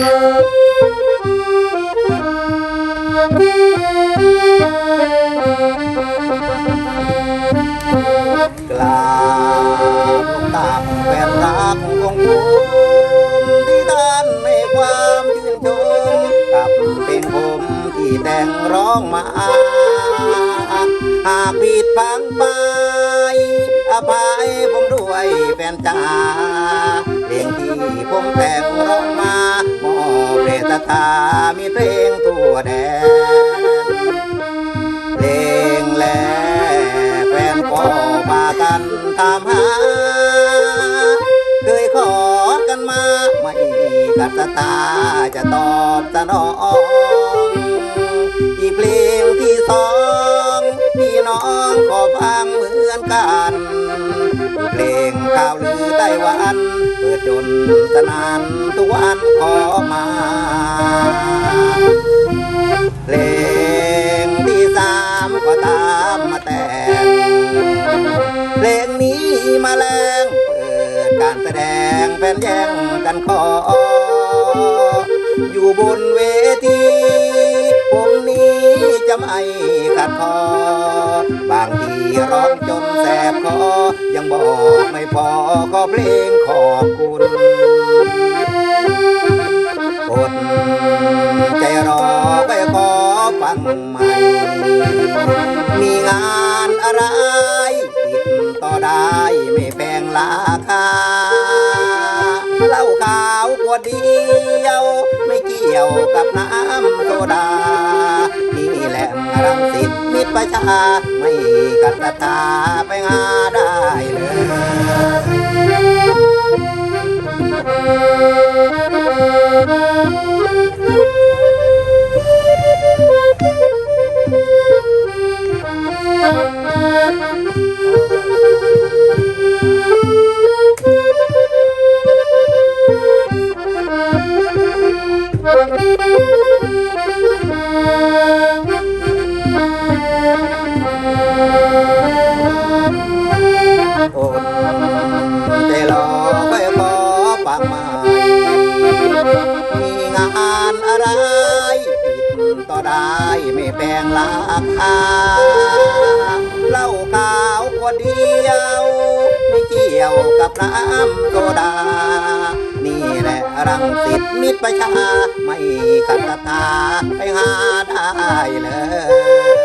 กลาบตามแฟนรักของผมที่ท่านในความยืนชมกับเป็นผมที่แต่งร้องมา หากผิดพังไปอภัยผมด้วยแฟนจ้าเพลงที่ผมแต่งร้องมา ตตามีเพลงทั่วแดนเพลงแลแฟนก็มากันตามหา เคยขอกันมาไม่กัดตาจะตอบสนอง ไหวันเปิดจนสนานทุกวันขอมาเพลงที่สามก็ตามมาแต่งเพลงนี้มาแรงเปิดการแสดงแฟนแย่งกันขออยู่บนเวทีผมนี้จะไม่ขัดคอ บอกไม่พอขอเพลงขอบคุณอดใจรอไปขอฟังใหม่ มีงานอะไรติดต่อได้ไม่แพงราคาเหล้าขาวขวดเดียว ไม่เกี่ยวกับน้ำโซดา นี่แหละรังสิตมิตรประชา ไม่กัดศรัทธาไปหา อ อะไรติดต่อได้ไม่แพงราคาเหล้าขาวขวดเดียว ไม่เกี่ยวกับน้ำโซดา นี่แหละรังสิตมิตรประชา ไม่ขัดศรัทธาไปหาได้เลย